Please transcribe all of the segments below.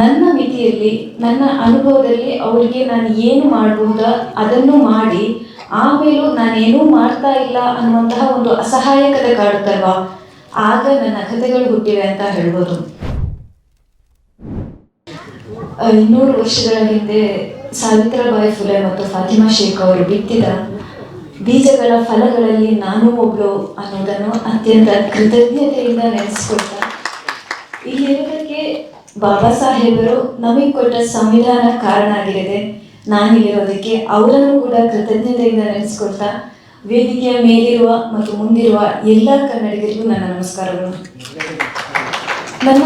ನನ್ನ ಮಿತಿಯಲ್ಲಿ, ನನ್ನ ಅನುಭವದಲ್ಲಿ ಅವರಿಗೆ ನಾನು ಏನು ಮಾಡಬಹುದ ಅದನ್ನು ಮಾಡಿ ಆಮೇಲೂ ನಾನೇನೂ ಮಾಡ್ತಾ ಇಲ್ಲ ಅನ್ನುವಂತಹ ಒಂದು ಅಸಹಾಯಕತೆ ಕಾಡುತ್ತಲ್ವಾ? ಆಗ ನನ್ನ ಕಥೆಗಳು ಹುಟ್ಟಿವೆ ಅಂತ ಹೇಳ್ಬೋದು. ಇನ್ನೂರು ವರ್ಷಗಳ ಹಿಂದೆ ಸಾವಿತ್ರಾಬಾಯಿ ಫುಲೆ ಮತ್ತು ಫಾತಿಮಾ ಶೇಖ್ ಅವರು ಬಿತ್ತಿದ ಬೀಜಗಳ ಫಲಗಳಲ್ಲಿ ನಾನು ಒಬ್ಬರು ಅನ್ನೋದನ್ನು ಅತ್ಯಂತ ಕೃತಜ್ಞತೆಯಿಂದ ನೆನೆಸ್ಕೊಳ್ತಾ ಇಲ್ಲಿರೋದಕ್ಕೆ ಬಾಬಾ ಸಾಹೇಬರು ನಮಗೆ ಕೊಟ್ಟ ಸಂವಿಧಾನ ಕಾರಣ ಆಗಿರಿದೆ ನಾನಿಲ್ಲಿರೋದಕ್ಕೆ ಅವರನ್ನು ಕೂಡ ಕೃತಜ್ಞತೆಯಿಂದ ನೆನೆಸ್ಕೊಳ್ತಾ ವೇದಿಕೆಯ ಮೇಲಿರುವ ಮತ್ತು ಮುಂದಿರುವ ಎಲ್ಲ ಕನ್ನಡಿಗರಿಗೂ ನನ್ನ ನಮಸ್ಕಾರಗಳು. ನನ್ನ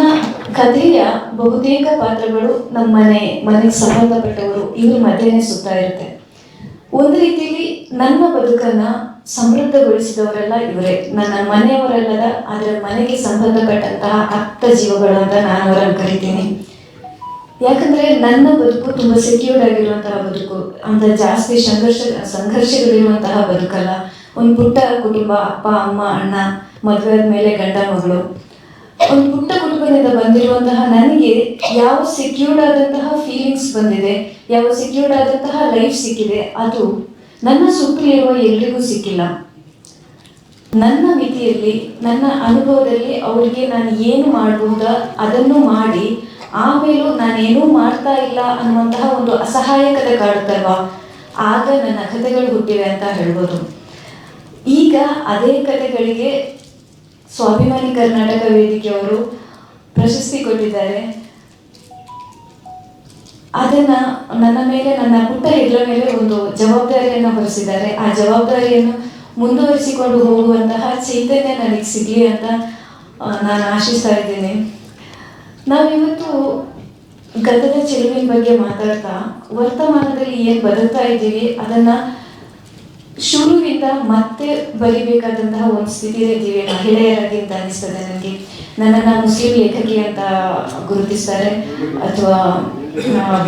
ಕಥೆಯ ಬಹುತೇಕ ಪಾತ್ರಗಳು ನಮ್ಮ ಮನೆ, ಮನೆಗೆ ಸಂಬಂಧಪಟ್ಟವರು ಇವ್ರ ಮಧ್ಯೆನೇ ಸುತ್ತಾ ಇರುತ್ತೆ. ಒಂದು ರೀತಿಯಲ್ಲಿ ನನ್ನ ಬದುಕನ್ನ ಸಮೃದ್ಧಗೊಳಿಸಿದವರೆಲ್ಲ ಇವರೇ. ನನ್ನ ಮನೆಯವರೆಲ್ಲದ ಅದರ ಮನೆಗೆ ಸಂಬಂಧಪಟ್ಟಂತಹ ಅತ್ತ ಜೀವಗಳಂತ ನಾನು ಅವರನ್ನು ಕರಿತೀನಿ. ಯಾಕಂದ್ರೆ ನನ್ನ ಬದುಕು ತುಂಬಾ ಸೆಕ್ಯೂರ್ಡ್ ಆಗಿರುವಂತಹ ಬದುಕು. ಅಂತ ಜಾಸ್ತಿ ಸಂಘರ್ಷ, ಸಂಘರ್ಷಗಳಿರುವಂತಹ ಬದುಕಲ್ಲ. ಒಂದು ಪುಟ್ಟ ಕುಟುಂಬ, ಅಪ್ಪ, ಅಮ್ಮ, ಅಣ್ಣ, ಮದುವೆ ಮೇಲೆ ಗಂಡ, ಮಗಳು. ಒಂದು ಪುಟ್ಟ ಕುಟುಂಬದಿಂದ ಬಂದಿರುವಂತಹ ನನಗೆ ಯಾವ ಸೆಕ್ಯೂರ್ಡ್ ಆದಂತಹ ಫೀಲಿಂಗ್ಸ್ ಬಂದಿದೆ, ಯಾವ ಸೆಕ್ಯೂರ್ಡ್ ಆದಂತಹ ಲೈಫ್ ಸಿಕ್ಕಿದೆ, ಅದು ನನ್ನ ಸುತ್ತಲಿರುವ ಎಲ್ರಿಗೂ ಸಿಕ್ಕಿಲ್ಲ. ನನ್ನ ಮಿತಿಯಲ್ಲಿ, ನನ್ನ ಅನುಭವದಲ್ಲಿ ಅವರಿಗೆ ನಾನು ಏನು ಮಾಡಬಹುದು ಅದನ್ನು ಮಾಡಿ ಆಮೇಲೂ ನಾನೇನೂ ಮಾಡ್ತಾ ಇಲ್ಲ ಅನ್ನುವಂತಹ ಒಂದು ಅಸಹಾಯಕತೆ ಕಾಡುತ್ತಲ್ವಾ? ಆಗ ನನ್ನ ಕಥೆಗಳು ಹುಟ್ಟಿವೆ ಅಂತ ಹೇಳ್ಬೋದು. ಈಗ ಅದೇ ಕಥೆಗಳಿಗೆ ಸ್ವಾಭಿಮಾನಿ ಕರ್ನಾಟಕ ವೇದಿಕೆಯವರು ಪ್ರಶಸ್ತಿ ಕೊಟ್ಟಿದ್ದಾರೆ. ಅದನ್ನ ನನ್ನ ಮೇಲೆ, ನನ್ನ ಪುಟ್ಟ ಇದರ ಮೇಲೆ ಒಂದು ಜವಾಬ್ದಾರಿಯನ್ನು ಹೊರಿಸಿದ್ದಾರೆ. ಆ ಜವಾಬ್ದಾರಿಯನ್ನು ಮುಂದುವರಿಸಿಕೊಂಡು ಹೋಗುವಂತಹ ಚೈತನ್ಯ ನನಗೆ ಸಿಗಲಿ ಅಂತ ನಾನು ಆಶಿಸ್ತಾ ಇದ್ದೇನೆ. ನಾವಿವತ್ತು ಗದ್ದದ ಚೆಲುವಿನ ಬಗ್ಗೆ ಮಾತಾಡ್ತಾ, ವರ್ತಮಾನದಲ್ಲಿ ಏನು ಬದುಕ್ತಾ ಇದ್ದೀವಿ, ಅದನ್ನ ಶುರುವಿಂದ ಮತ್ತೆ ಬರಿಬೇಕಾದಂತಹ ಒಂದು ಸ್ಥಿತಿಯಲ್ಲಿ ಇದ್ದೀವಿ ಮಹಿಳೆಯರಾಗಿ ಅಂತ ಅನಿಸ್ತದೆ ನನಗೆ. ನನ್ನನ್ನು ಮುಸ್ಲಿಂ ಲೇಖಕಿ ಅಂತ ಗುರುತಿಸ್ತಾರೆ. ಅಥವಾ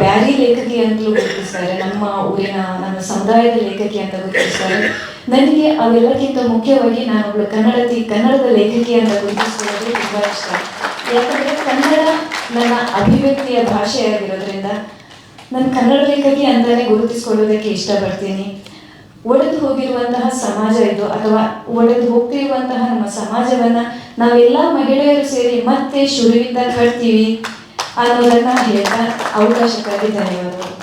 ಬ್ಯಾರಿ ಲೇಖಕಿ ಅಂತಲೂ ಗುರುತಿಸ್ತಾರೆ, ನಮ್ಮ ಊರಿನ, ನಮ್ಮ ಸಮುದಾಯದ ಲೇಖಕಿ ಅಂತ ಗುರುತಿಸ್ತಾರೆ. ನನಗೆ ಅವೆಲ್ಲಕ್ಕಿಂತ ಮುಖ್ಯವಾಗಿ ನಾನು ಕನ್ನಡತಿ, ಕನ್ನಡದ ಲೇಖಕಿ ಅಂತ ಗುರುತಿಸೋದು ತುಂಬಾ ಇಷ್ಟ. ಯಾಕಂದರೆ ಕನ್ನಡ ನನ್ನ ಅಭಿವ್ಯಕ್ತಿಯ ಭಾಷೆಯಾಗಿರೋದ್ರಿಂದ ನಾನು ಕನ್ನಡ ಲೇಖಕಿ ಅಂತಾನೆ ಗುರುತಿಸ್ಕೊಳ್ಳೋದಕ್ಕೆ ಇಷ್ಟಪಡ್ತೀನಿ. ಒಡೆದು ಹೋಗಿರುವಂತಹ ಸಮಾಜ ಇದು, ಅಥವಾ ಒಡೆದು ಹೋಗ್ತಿರುವಂತಹ ನಮ್ಮ ಸಮಾಜವನ್ನ ನಾವೆಲ್ಲ ಮಹಿಳೆಯರು ಸೇರಿ ಮತ್ತೆ ಶುರುವಿಂದ ಕಟ್ತೀವಿ. ಅನ್ನೋದನ್ನ ಹೇಳ್ತಾ ಅವಕಾಶಕ್ಕಾಗಿ ಧನ್ಯವಾದಗಳು